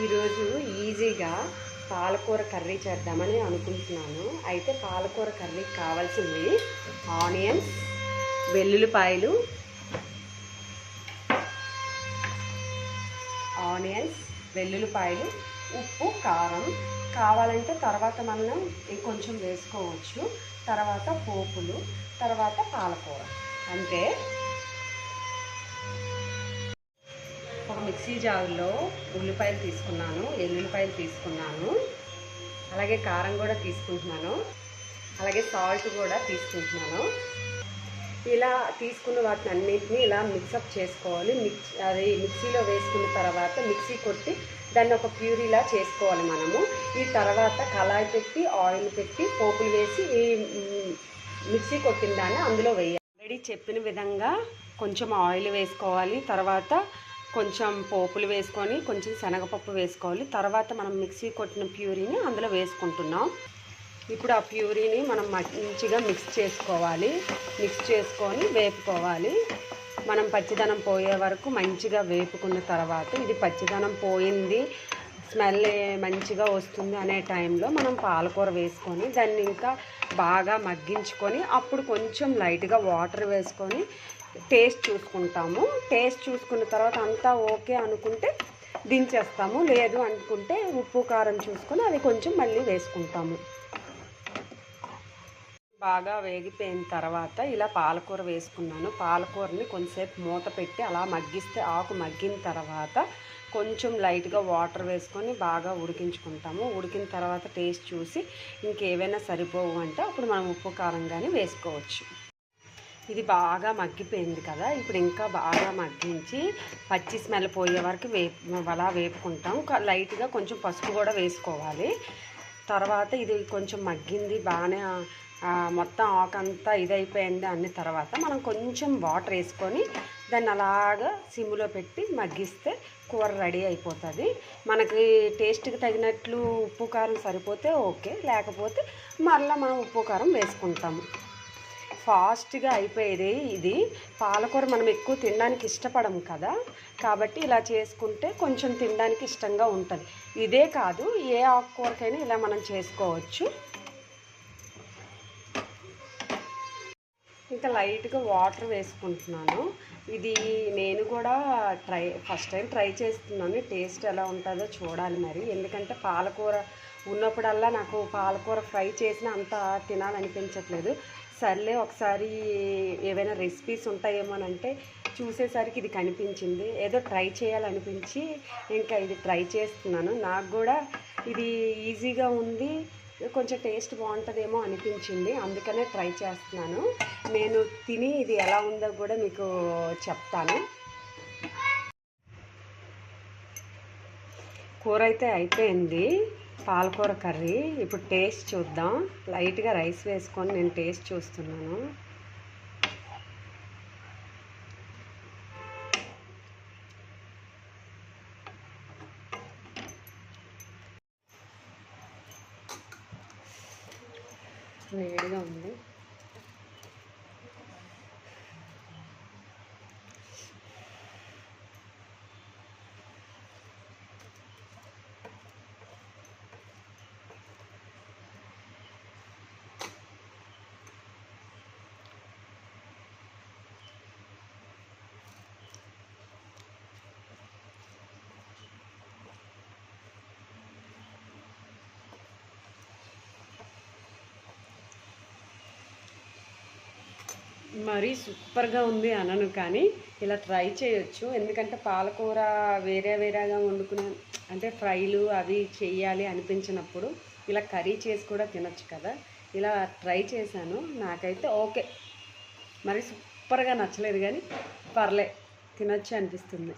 ఈరోజు ఈజీగా పాలకూర కర్రీ చేద్దామని అనుకుంటున్నాను. అయితే పాలకూర కర్రీకి కావాల్సింది ఆనియన్స్ వెల్లుల్లిపాయలు ఆనియన్స్ వెల్లుల్లిపాయలు ఉప్పు కారం. కావాలంటే తర్వాత మనం ఇంకొంచెం వేసుకోవచ్చు. తర్వాత పోపులు తర్వాత పాలకూర. అంతే మిక్సీ జార్లో ఉల్లిపాయలు తీసుకున్నాను ఎల్లుల్లిపాయలు తీసుకున్నాను. అలాగే కారం కూడా తీసుకుంటున్నాను. అలాగే సాల్ట్ కూడా తీసుకుంటున్నాను. ఇలా తీసుకున్న వాటిని అన్నింటినీ ఇలా మిక్సప్ చేసుకోవాలి. మిక్స్ అది మిక్సీలో వేసుకున్న తర్వాత మిక్సీ కొట్టి దాన్ని ఒక ప్యూరీలా చేసుకోవాలి మనము. ఈ తర్వాత కళాయి పెట్టి ఆయిల్ పెట్టి పోపులు వేసి ఈ మిక్సీ కొట్టిన దాన్ని అందులో వేయాలి. ఆల్రెడీ చెప్పిన విధంగా కొంచెం ఆయిల్ వేసుకోవాలి. తర్వాత కొంచెం పోపులు వేసుకొని కొంచెం శనగపప్పు వేసుకోవాలి. తర్వాత మనం మిక్సీ కొట్టిన ప్యూరీని అందులో వేసుకుంటున్నాం. ఇప్పుడు ఆ ప్యూరీని మనం మంచిగా మిక్స్ చేసుకోవాలి. మిక్స్ చేసుకొని వేపుకోవాలి. మనం పచ్చిదనం పోయే వరకు మంచిగా వేపుకున్న తర్వాత ఇది పచ్చిదనం పోయింది స్మెల్ మంచిగా వస్తుంది అనే టైంలో మనం పాలకూర వేసుకొని దాన్ని ఇంకా బాగా మగ్గించుకొని అప్పుడు కొంచెం లైట్గా వాటర్ వేసుకొని టేస్ట్ చూసుకుంటాము. టేస్ట్ చూసుకున్న తర్వాత అంతా ఓకే అనుకుంటే దించేస్తాము. లేదు అనుకుంటే ఉప్పు కారం చూసుకొని అది కొంచెం మళ్ళీ వేసుకుంటాము. బాగా వేగిపోయిన తర్వాత ఇలా పాలకూర వేసుకున్నాను. పాలకూరని కొంచెంసేపు మూత పెట్టి అలా మగ్గిస్తే ఆకు మగ్గిన తర్వాత కొంచెం లైట్గా వాటర్ వేసుకొని బాగా ఉడికించుకుంటాము. ఉడికిన తర్వాత టేస్ట్ చూసి ఇంకేవైనా సరిపోవు అంటే అప్పుడు మనం ఉప్పు కారం కానీ వేసుకోవచ్చు. ఇది బాగా మగ్గిపోయింది కదా. ఇప్పుడు ఇంకా బాగా మగ్గించి పచ్చి స్మెల్ పోయే వరకు వేపు అలా వేపుకుంటాం. లైట్గా కొంచెం పసుపు కూడా వేసుకోవాలి. తర్వాత ఇది కొంచెం మగ్గింది బాగానే మొత్తం ఆకంతా ఇదైపోయింది అన్న తర్వాత మనం కొంచెం వాటర్ వేసుకొని దాన్ని అలాగా సిమ్లో పెట్టి మగ్గిస్తే కూర రెడీ అయిపోతుంది. మనకి టేస్ట్కి తగినట్లు ఉప్పు కారం సరిపోతే ఓకే. లేకపోతే మరలా మనం ఉప్పు కారం వేసుకుంటాము. ఫాస్ట్గా అయిపోయేది ఇది. పాలకూర మనం ఎక్కువ తినడానికి ఇష్టపడం కదా. కాబట్టి ఇలా చేసుకుంటే కొంచెం తినడానికి ఇష్టంగా ఉంటుంది. ఇదే కాదు ఏ ఆకుకూరకైనా ఇలా మనం చేసుకోవచ్చు. ఇంకా లైట్గా వాటర్ వేసుకుంటున్నాను. ఇది నేను కూడా ట్రై ఫస్ట్ టైం ట్రై చేస్తున్నాను. టేస్ట్ ఎలా ఉంటుందో చూడాలి మరి. ఎందుకంటే పాలకూర ఉన్నప్పుడల్లా నాకు పాలకూర ఫ్రై చేసిన అంత తినాలనిపించట్లేదు. సర్లే ఒకసారి ఏవైనా రెసిపీస్ ఉంటాయేమోనంటే చూసేసరికి ఇది కనిపించింది. ఏదో ట్రై చేయాలనిపించి ఇంకా ఇది ట్రై చేస్తున్నాను. నాకు కూడా ఇది ఈజీగా ఉంది. కొంచెం టేస్ట్ బాగుంటుందేమో అనిపించింది. అందుకనే ట్రై చేస్తున్నాను. నేను తిని ఇది ఎలా ఉందో కూడా మీకు చెప్తాను. కూర అయితే అయిపోయింది. పాలకూర కర్రీ. ఇప్పుడు టేస్ట్ చూద్దాం. లైట్గా రైస్ వేసుకొని నేను టేస్ట్ చూస్తున్నాను. వేడిగా ఉంది. మరీ సూపర్గా ఉంది అనను కానీ ఇలా ట్రై చేయొచ్చు. ఎందుకంటే పాలకూర వేరే వేరేగా వండుకునే అంటే ఫ్రైలు అవి చేయాలి అనిపించినప్పుడు ఇలా కర్రీ చేసి కూడా తినొచ్చు కదా. ఇలా ట్రై చేశాను. నాకైతే ఓకే. మరి సూపర్గా నచ్చలేదు కానీ పర్లే తినొచ్చు అనిపిస్తుంది.